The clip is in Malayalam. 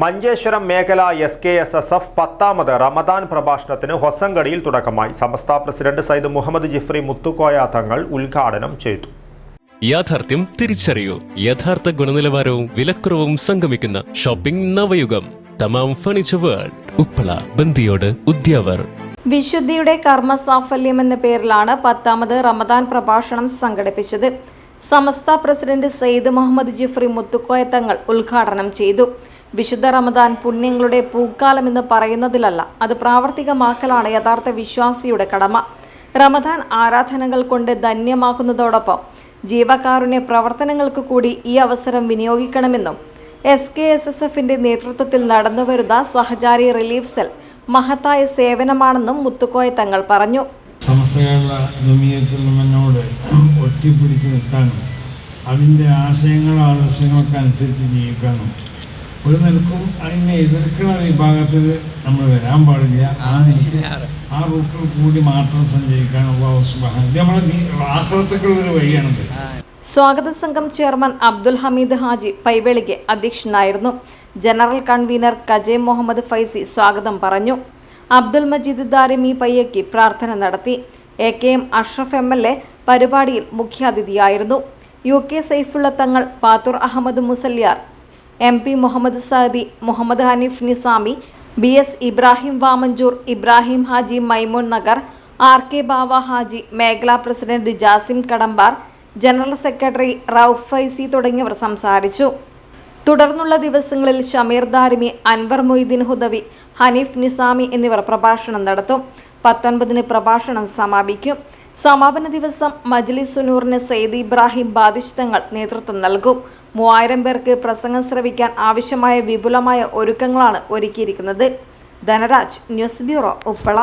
മഞ്ചേശ്വരം മേഖല S K S S F പത്താമത് റമദാൻ പ്രഭാഷണത്തിന് ഹൊസങ്കടിയിൽ തുടക്കമായി. സമസ്ത പ്രസിഡന്റ് സയ്യിദ് മുഹമ്മദ് ജിഫ്രി മുത്തുക്കോയ തങ്ങൾ ഉദ്ഘാടനം ചെയ്തു. യാഥാർത്ഥ്യം തിരിച്ചറിയൂ. യഥാർത്ഥ ഗുണനിലവാരവും വിലക്കുറവും സംഗമിക്കുന്ന shopping Navayugam. Thamam furniture world. Uppala Bandiyod Udyavar. വിശുദ്ധിയുടെ കർമ്മസാഫല്യം എന്ന പേരിലാണ് പത്താമത് റമദാൻ പ്രഭാഷണം സംഘടിപ്പിച്ചത്. സമസ്ത പ്രസിഡന്റ് സയ്യിദ് മുഹമ്മദ് ജിഫ്രി മുത്തുക്കോയ തങ്ങൾ ഉദ്ഘാടനം ചെയ്തു. വിശുദ്ധ റമദാൻ പുണ്യങ്ങളുടെ പൂക്കാലം എന്ന് പറയുന്നതിലല്ല അത് പ്രാവർത്തികമാക്കലാണ് യഥാർത്ഥ വിശ്വാസിയുടെ കടമ. റമദാൻ ആരാധനകൾ കൊണ്ട് ധന്യമാക്കുന്നതോടൊപ്പം ജീവകാരുണ്യ പ്രവർത്തനങ്ങൾക്ക് കൂടി ഈ അവസരം വിനിയോഗിക്കണമെന്നും എസ് കെ എസ് എസ് എഫിന്റെ നേതൃത്വത്തിൽ നടന്നുവരുന്ന സഹചാരി റിലീഫ് സെൽ മഹത്തായ സേവനമാണെന്നും മുത്തുക്കോയ തങ്ങൾ പറഞ്ഞു. സമസ്ത ഒട്ടിപ്പിടിച്ച് നിൽക്കാനും അതിന്റെ ആശയങ്ങളും ആദർശങ്ങൾക്കനുസരിച്ച് ജീവിക്കാനും ഒരു നിലക്കും. അതിനെ എതിർക്കുന്ന വിഭാഗത്തിൽ നമ്മൾ വരാൻ പാടില്ല. ആ ആ റൂട്ടിൽ കൂടി മാത്രം സഞ്ചരിക്കാനുള്ള ഇത് നമ്മളെ ആഹ്ലത്തേക്കുള്ളൊരു വഴിയാണത്. സ്വാഗത സംഘം ചെയർമാൻ അബ്ദുൽ ഹമീദ് ഹാജി പൈവേളിക്ക് അധ്യക്ഷനായിരുന്നു. ജനറൽ കൺവീനർ കജെ മുഹമ്മദ് ഫൈസി സ്വാഗതം പറഞ്ഞു. അബ്ദുൽ മജീദ് ദാരിമി പയ്യക്ക് പ്രാർത്ഥന നടത്തി. A K M Ashraf M L A പരിപാടിയിൽ മുഖ്യാതിഥിയായിരുന്നു. U K Saifulla Thangal Pathur Ahmed Musliyar M P Muhammad Sadi Muhammad Haneef Nizami B S Ibrahim Vamanjoor Ibrahim Haji Maimoon Nagar R K Bava Haji മേഖലാ president Jasim Kadambar general secretary Rauf Faizi തുടങ്ങിയവർ സംസാരിച്ചു. തുടർന്നുള്ള ദിവസങ്ങളിൽ ഷമീർ ദാരിമി അൻവർ മൊയ്തീൻ ഹുദവി ഹനീഫ് നിസാമി എന്നിവർ പ്രഭാഷണം നടത്തും. പത്തൊൻപതിന് പ്രഭാഷണം സമാപിക്കും. സമാപന ദിവസം മജ്ലിസ് സുനൂറിന് സെയ്ദ് ഇബ്രാഹിം ബാദിഷ് തങ്ങൾ നേതൃത്വം നൽകും. മൂവായിരം പേർക്ക് പ്രസംഗം ശ്രവിക്കാൻ ആവശ്യമായ വിപുലമായ ഒരുക്കങ്ങളാണ് ഒരുക്കിയിരിക്കുന്നത്. Dhanraj news bureau Uppala.